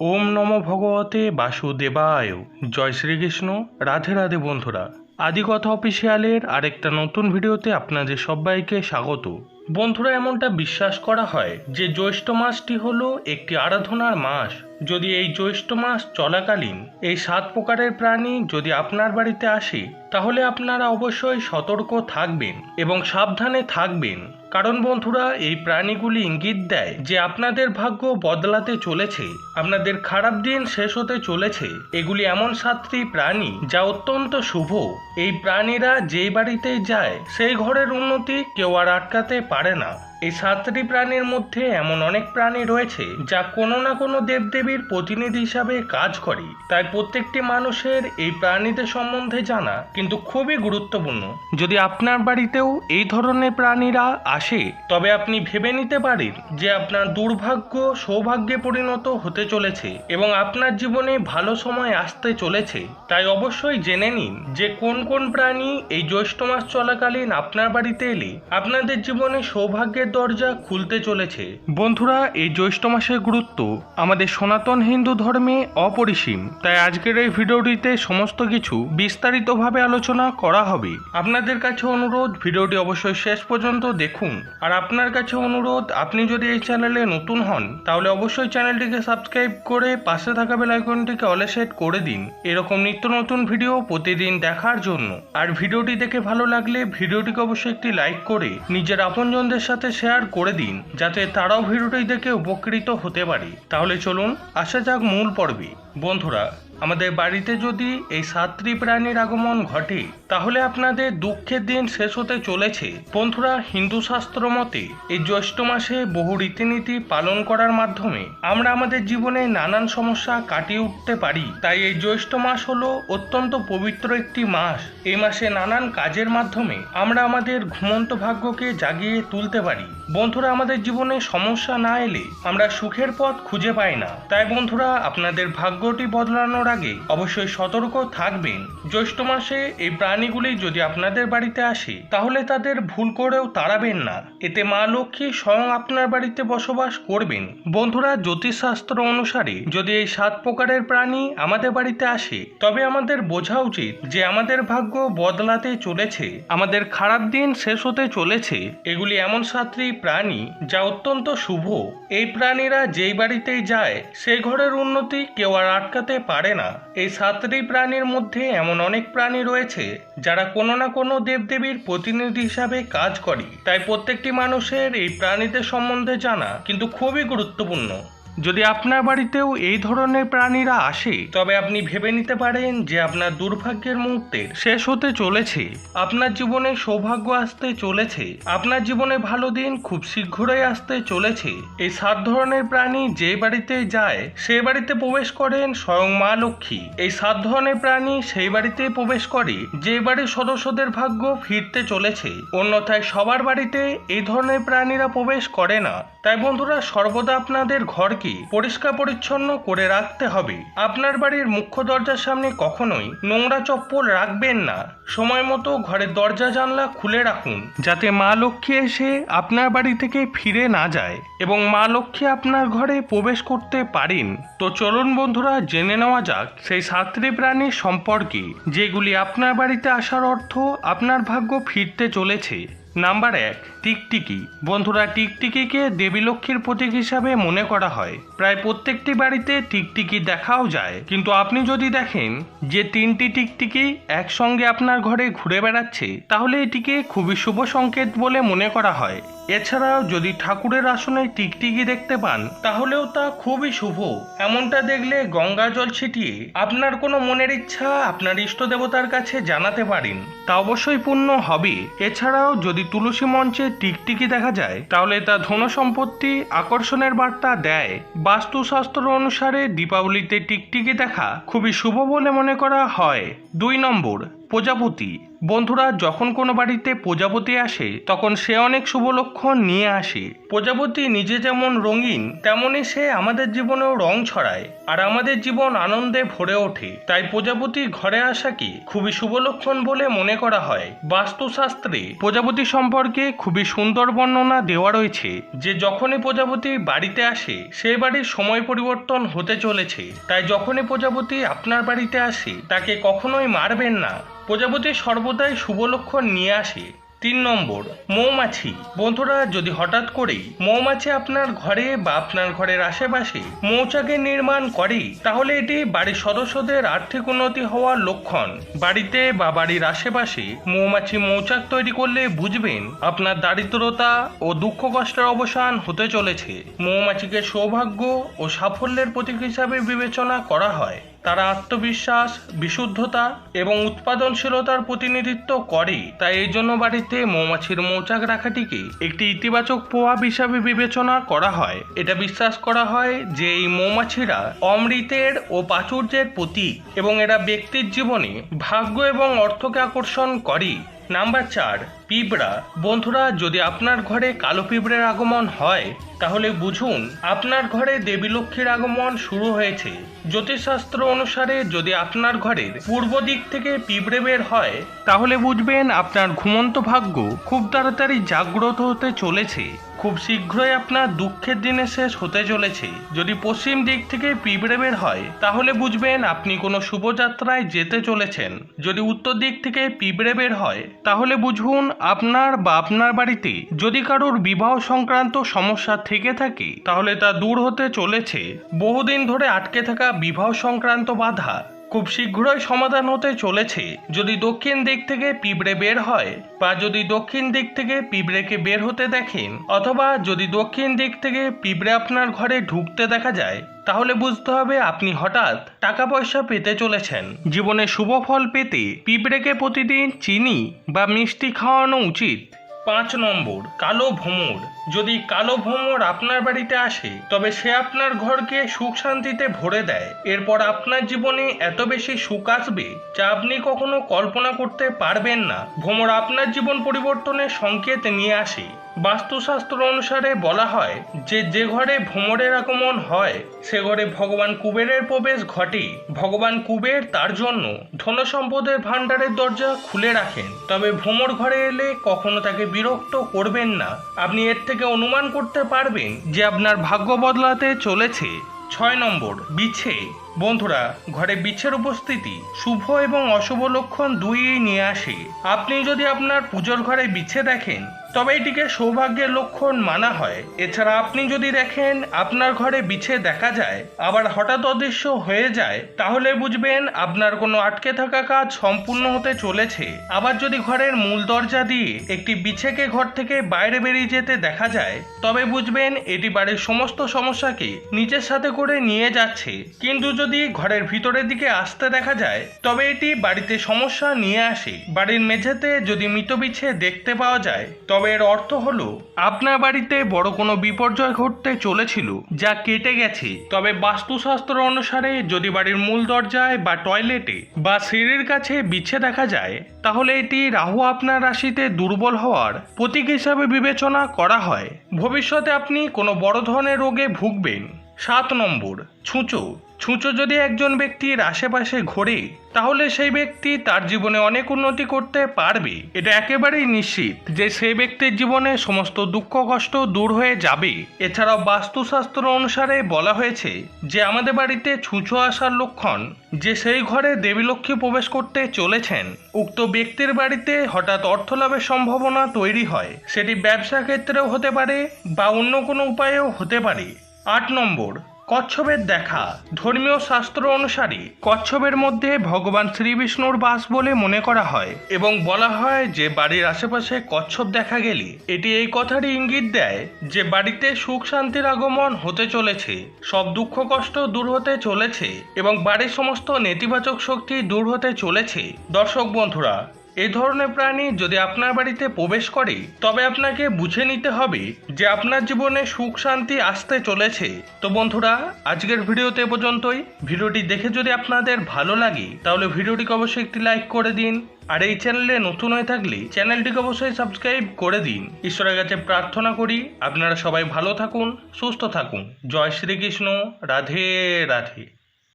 ওম নম ভগবতে বাসুদেবায়। জয় শ্রীকৃষ্ণ। রাধে রাধে বন্ধুরা। আদিকথা অফিসিয়ালের আরেকটা নতুন ভিডিওতে আপনাদের সবাইকে স্বাগত। বন্ধুরা, এমনটা বিশ্বাস করা হয় যে জ্যৈষ্ঠ মাসটি হলো একটি আরাধনার মাস। যদি এই জ্যৈষ্ঠ মাস চলাকালীন এই সাত প্রকারের প্রাণী যদি আপনার বাড়িতে আসে, তাহলে আপনারা অবশ্যই সতর্ক থাকবেন এবং সাবধানে থাকবেন। কারণ বন্ধুরা, এই প্রাণীগুলি ইঙ্গিত দেয় যে আপনাদের ভাগ্য বদলাতে চলেছে, আপনাদের খারাপ দিন শেষ হতে চলেছে। এগুলি এমন সাতটি প্রাণী যা অত্যন্ত শুভ। এই প্রাণীরা যেই বাড়িতে যায়, সেই ঘরের উন্নতি কেউ আর আটকাতে পারে না। এই সাতটি প্রাণীর মধ্যে এমন অনেক প্রাণী রয়েছে যা কোনো না কোনো দেবদেবীর প্রতিনিধি হিসাবে কাজ করে। তাই প্রত্যেকটি মানুষের এই প্রাণীদের সম্বন্ধে জানা কিন্তু খুবই গুরুত্বপূর্ণ। যদি আপনার বাড়িতেও এই ধরনের প্রাণীরা আসে, তবে আপনি ভেবে নিতে পারেন যে আপনার দুর্ভাগ্য সৌভাগ্যে পরিণত হতে চলেছে এবং আপনার জীবনে ভালো সময় আসতে চলেছে। তাই অবশ্যই জেনে নিন যে কোন কোন প্রাণী এই জ্যৈষ্ঠ মাস চলাকালীন আপনার বাড়িতে এলে আপনাদের জীবনে সৌভাগ্যের দরজা খুলতে চলেছে। বন্ধুরা, এই জ্যৈষ্ঠ মাসের গুরুত্ব আমাদের সনাতন হিন্দু ধর্মে অপরিসীম। তাই আজকের এই ভিডিওটিতে সমস্ত কিছু বিস্তারিতভাবে আলোচনা করা হবে। আপনাদের কাছে অনুরোধ, ভিডিওটি অবশ্যই শেষ পর্যন্ত দেখুন। আর আপনার কাছে অনুরোধ, আপনি যদি এই চ্যানেলে নতুন হন, তাহলে অবশ্যই চ্যানেলটিকে সাবস্ক্রাইব করে পাশে থাকা বেল আইকনটিকে অলে সেট করে দিন। এরকম নিত্য নতুন ভিডিও প্রতিদিন দেখার জন্য। আর ভিডিওটি দেখে ভালো লাগলে ভিডিওটিকে অবশ্যই একটি লাইক করে নিজের আপনজনদের সাথে শেয়ার করে দিন, যাতে তারাও ভিডিওটি দেখে উপকৃত হতে পারে। তাহলে চলুন, আসা যাক মূল পর্বে। বন্ধুরা আমাদের বাড়িতে যদি এই সাতটি প্রাণীর আগমন ঘটে, তাহলে আপনাদের দুঃখের দিন শেষ হতে চলেছে। বন্ধুরা, হিন্দু শাস্ত্র মতে, এই জ্যৈষ্ঠ মাসে বহু রীতিনীতি পালন করার মাধ্যমে আমরা আমাদের জীবনে নানান সমস্যা কাটিয়ে উঠতে পারি। তাই এই জ্যৈষ্ঠ মাস হলো অত্যন্ত পবিত্র একটি মাস। এই মাসে নানান কাজের মাধ্যমে আমরা আমাদের ঘুমন্ত ভাগ্যকে জাগিয়ে তুলতে পারি। বন্ধুরা, আমাদের জীবনে সমস্যা না এলে আমরা সুখের পথ খুঁজে পাই না। তাই বন্ধুরা, আপনাদের ভাগ্যটি বদলানোর আগে অবশ্যই সতর্ক থাকবেন। জ্যৈষ্ঠ মাসে এই প্রাণীগুলি যদি আপনাদের বাড়িতে আসে, তাহলে তাদের ভুল করেও তাড়াবেন না। এতে মা লক্ষ্মী স্বয়ং আপনার বাড়িতে বসবাস করবেন। বন্ধুরা, জ্যোতিষশাস্ত্র অনুসারে যদি এই সাত প্রকারের প্রাণী আমাদের বাড়িতে আসে, তবে আমাদের বোঝা উচিত যে আমাদের ভাগ্য বদলাতে চলেছে, আমাদের খারাপ দিন শেষ হতে চলেছে। এগুলি এমন সাতটি প্রাণী যা অত্যন্ত শুভ। এই প্রাণীরা যেই বাড়িতেই যায় সেই ঘরের উন্নতি কেউ আর আটকাতে পারে না। এই সাতটি প্রাণীর মধ্যে এমন অনেক প্রাণী রয়েছে যারা কোনো না কোনো দেবদেবীর প্রতিনিধি হিসাবে কাজ করে। তাই প্রত্যেকটি মানুষের এই প্রাণীদের সম্বন্ধে জানা কিন্তু খুবই গুরুত্বপূর্ণ। যদি আপনার বাড়িতেও এই ধরনের প্রাণীরা আসে, তবে আপনি ভেবে নিতে পারেন যে আপনার দুর্ভাগ্যের মুহূর্তে শেষ হতে চলেছে। আপনার জীবনে সৌভাগ্য আসতে চলেছে। আপনার জীবনে ভালো দিন খুব শীঘ্রই আসতে চলেছে। এই সাত ধরনের প্রাণী যে বাড়িতে যায় সেই বাড়িতে প্রবেশ করেন স্বয়ং মা লক্ষ্মী। এই সাত ধরনের প্রাণী সেই বাড়িতে প্রবেশ করে, যে বাড়ির সদস্যদের ভাগ্য ফিরতে চলেছে। অন্যথায় সবার বাড়িতে এই ধরনের প্রাণীরা প্রবেশ করে না। তাই বন্ধুরা, সর্বদা আপনাদের ঘরকে পরিষ্কার পরিচ্ছন্ন করে রাখতে হবে? আপনার বাড়ির মুখ্য দরজার সামনে কখনোই নোংরা চপ্পল রাখবেন না। সময় মতো ঘরের দরজা জানলা খুলে রাখুন, যাতে মা লক্ষ্মী এসে আপনার বাড়ি থেকে ফিরে না যায় এবং মা লক্ষ্মী আপনার ঘরে প্রবেশ করতে পারেন। তো চলুন বন্ধুরা, জেনে নেওয়া যাক সেই সাতটি প্রাণীর সম্পর্কে, যেগুলি আপনার বাড়িতে আসার অর্থ আপনার ভাগ্য ফিরতে চলেছে। নাম্বার এক, টিকটিকি। বন্ধুরা, টিকটিকিকে দেবীলক্ষ্মীর প্রতীক হিসাবে মনে করা হয়। প্রায় প্রত্যেকটি বাড়িতে টিকটিকি দেখাও যায়। কিন্তু আপনি যদি দেখেন যে তিনটি টিকটিকি একসঙ্গে আপনার ঘরে ঘুরে বেড়াচ্ছে, তাহলে এটিকে খুবই শুভ সংকেত বলে মনে করা হয়। এছাড়াও যদি ঠাকুরের আসনে টিকটিকি দেখতে পান, তাহলেও তা খুবই শুভ। এমনটা দেখলে গঙ্গা জল ছিটিয়ে আপনার কোনো মনের ইচ্ছা আপনার ইষ্ট দেবতার কাছে জানাতে পারেন। তা অবশ্যই পূর্ণ হবে। এছাড়াও যদি তুলসী মঞ্চে টিকটিকি দেখা যায়, তাহলে তা ধন সম্পত্তি আকর্ষণের বার্তা দেয়। বাস্তুশাস্ত্র অনুসারে দীপাবলিতে টিকটিকি দেখা খুবই শুভ বলে মনে করা হয়। দুই নম্বর, প্রজাপতি। বন্ধুরা, যখন কোনো বাড়িতে প্রজাপতি আসে, তখন সে অনেক শুভ লক্ষণ নিয়ে আসে। প্রজাপতি নিজে যেমন রঙিন, তেমনি সে আমাদের জীবনেও রং ছড়ায় আর আমাদের জীবন আনন্দে ভরে ওঠে। তাই প্রজাপতি ঘরে আসাকে খুবই শুভ লক্ষণ বলে মনে করা হয়। বাস্তুশাস্ত্রে প্রজাপতি সম্পর্কে খুবই সুন্দর বর্ণনা দেওয়া রয়েছে যে, যখনই প্রজাপতি বাড়িতে আসে সেই বাড়ির সময় পরিবর্তন হতে চলেছে। তাই যখনই প্রজাপতি আপনার বাড়িতে আসে, তাকে কখনোই মারবেন না। প্রজাপতি সর্বদাই শুভ লক্ষণ নিয়ে আসে। তিন নম্বর, মৌমাছি। বন্ধুরা, যদি হঠাৎ করেই মৌমাছি আপনার ঘরে বা আপনার ঘরের আশেপাশে মৌচাকের নির্মাণ করে, তাহলে এটি বাড়ির সদস্যদের আর্থিক উন্নতি হওয়ার লক্ষণ। বাড়িতে বা বাড়ির আশেপাশে মৌমাছি মৌচাক তৈরি করলে বুঝবেন আপনার দারিদ্রতা ও দুঃখ কষ্টের অবসান হতে চলেছে। মৌমাছিকে সৌভাগ্য ও সাফল্যের প্রতীক হিসাবে বিবেচনা করা হয়। তারা আত্মবিশ্বাস, বিশুদ্ধতা এবং উৎপাদনশীলতার প্রতিনিধিত্ব করে। তাই এই জন্য বাড়িতে মৌমাছির মৌচাক রাখাটিকে একটি ইতিবাচক প্রভাব হিসাবে বিবেচনা করা হয়। এটা বিশ্বাস করা হয় যে এই মৌমাছিরা অমৃতের ও প্রাচুর্যের প্রতীক এবং এরা ব্যক্তির জীবনে ভাগ্য এবং অর্থকে আকর্ষণ করে। নাম্বার চার পিঁপড়া, বন্ধুরা, যদি আপনার ঘরে কালো পিঁপড়ের আগমন হয়, তাহলে বুঝুন, আপনার ঘরে দেবী লক্ষ্মীর আগমন শুরু হয়েছে। জ্যোতিষশাস্ত্র অনুসারে যদি আপনার ঘরের পূর্ব দিক থেকে পিঁপড়ে বের হয়, তাহলে বুঝবেন আপনার ঘুমন্ত ভাগ্য খুব তাড়াতাড়ি জাগ্রত হতে চলেছে। খুব শীঘ্রই আপনার দুঃখের দিনে শেষ হতে চলেছে। যদি পশ্চিম দিক থেকে পিঁপড়ে বের হয়, তাহলে বুঝবেন আপনি কোনো শুভযাত্রায় যেতে চলেছেন। যদি উত্তর দিক থেকে পিঁপড়ে বের হয়, তাহলে বুঝুন আপনার বা আপনার বাড়িতে যদি কারোর বিবাহ সংক্রান্ত সমস্যা থেকে থাকে, তাহলে তা দূর হতে চলেছে। বহুদিন ধরে আটকে থাকা বিবাহ সংক্রান্ত বাধা খুব শীঘ্রই সমাধান হতে চলেছে। যদি দক্ষিণ দিক থেকে পিঁপড়ে বের হয় বা যদি দক্ষিণ দিক থেকে পিঁপড়েকে বের হতে দেখেন, অথবা যদি দক্ষিণ দিক থেকে পিঁপড়ে আপনার ঘরে ঢুকতে দেখা যায় তাহলে বুঝতে হবে আপনি হঠাৎ টাকা পয়সা পেতে চলেছেন। জীবনে শুভ ফল পেতে পিঁপড়েকে প্রতিদিন চিনি বা মিষ্টি খাওয়ানো উচিত। পাঁচ নম্বর, কালো ভ্রমর যদি কালো ভ্রমর আপনার বাড়িতে আসে, তবে সে আপনার ঘরকে সুখ শান্তিতে ভরে দেয়। এরপর আপনার জীবনে এত বেশি সুখ আসবে যা আপনি কখনো কল্পনা করতে পারবেন না। ভ্রমর আপনার জীবন পরিবর্তনের সংকেত নিয়ে আসে। বাস্তুশাস্ত্র অনুসারে বলা হয় যে যে ঘরে ভ্রমরের আগমন হয়, সে ঘরে ভগবান কুবেরের প্রবেশ ঘটে। ভগবান কুবের তার জন্য ধন সম্পদের ভাণ্ডারের দরজা খুলে রাখেন। তবে ভ্রমর ঘরে এলে কখনো তাকে বিরক্ত করবেন না। আপনি এর থেকে অনুমান করতে পারবেন যে, আপনার ভাগ্য বদলাতে চলেছে। ছয় নম্বর বিছে বন্ধুরা, ঘরে বিছের উপস্থিতি, শুভ এবং অশুভ লক্ষণ দুইই নিয়ে আসে। আপনি যদি আপনার পুজোর ঘরে বিছে দেখেন, তবে এটিকে সৌভাগ্যের লক্ষণ মানা হয়। এছাড়া আপনি যদি দেখেন আপনার ঘরে বিছে দেখা যায়, আবার হঠাৎ অদৃশ্য হয়ে যায়, তাহলে বুঝবেন আপনার কোনো আটকে থাকা কাজ সম্পূর্ণ হতে চলেছে। আবার যদি ঘরের মূল দরজা দিয়ে একটি বিছেকে ঘর থেকে বাইরে বেরিয়ে যেতে দেখা যায়, তবে বুঝবেন এটি বাড়ির সমস্ত সমস্যাকে নিজের সাথে করে নিয়ে যাচ্ছে। কিন্তু যদি ঘরের ভিতরের দিকে আসতে দেখা যায়, তবে এটি বাড়িতে সমস্যা নিয়ে আসে। বাড়ির মেঝেতে যদি মৃত বিছে দেখতে পাওয়া যায়, তবে এর অর্থ হলো, আপনার বাড়িতে বড় কোনো বিপর্যয় ঘটতে চলেছিল, যা কেটে গেছে। তবে বাস্তুশাস্ত্র অনুসারে যদি বাড়ির মূল দরজায় বা টয়লেটে বা সিঁড়ির কাছে বিছে দেখা যায়, তাহলে এটি রাহু আপনার রাশিতে দুর্বল হওয়ার প্রতীক হিসাবে বিবেচনা করা হয়। ভবিষ্যতে আপনি কোনো বড় ধরনের রোগে ভুগবেন। সাত নম্বর, ছুঁচো। ছুঁচো যদি একজন ব্যক্তির আশেপাশে ঘোরে, তাহলে সেই ব্যক্তি তার জীবনে অনেক উন্নতি করতে পারবে। এটা একেবারেই নিশ্চিত যে সেই ব্যক্তির জীবনে সমস্ত দুঃখ, কষ্ট দূর হয়ে যাবে। এছাড়াও বাস্তুশাস্ত্র অনুসারে বলা হয়েছে যে আমাদের বাড়িতে ছুঁচো আসার লক্ষণ যে সেই ঘরে দেবী লক্ষ্মী প্রবেশ করতে চলেছেন। উক্ত ব্যক্তির বাড়িতে হঠাৎ অর্থ লাভের সম্ভাবনা তৈরি হয়। সেটি ব্যবসা ক্ষেত্রেও হতে পারে বা অন্য কোনো উপায়েও হতে পারে। আট নম্বর কচ্ছপের দেখা। ধর্মীয় শাস্ত্র অনুসারে কচ্ছপের মধ্যে ভগবান শ্রীবিষ্ণুর বাস বলে মনে করা হয় এবং বলা হয় যে বাড়ির আশেপাশে কচ্ছপ দেখা গেলে এটি এই কথারই ইঙ্গিত দেয় যে বাড়িতে সুখ শান্তির আগমন হতে চলেছে, সব দুঃখ কষ্ট দূর হতে চলেছে এবং বাড়ির সমস্ত নেতিবাচক শক্তি দূর হতে চলেছে। দর্শক বন্ধুরা এই ধরনের প্রাণী যদি আপনার বাড়িতে প্রবেশ করে, তবে আপনাকে বুঝে নিতে হবে যে আপনার জীবনে সুখ, শান্তি আসতে চলেছে। তো বন্ধুরা, আজকের ভিডিওতে পর্যন্তই। ভিডিওটি দেখে যদি আপনাদের ভালো লাগে, তাহলে ভিডিওটিকে অবশ্যই একটি লাইক করে দিন। আর এই চ্যানেলে নতুন হয়ে থাকলে চ্যানেলটিকে অবশ্যই সাবস্ক্রাইব করে দিন। ঈশ্বরের কাছে প্রার্থনা করি, আপনারা সবাই ভালো থাকুন, সুস্থ থাকুন। জয় শ্রীকৃষ্ণ, রাধে রাধে।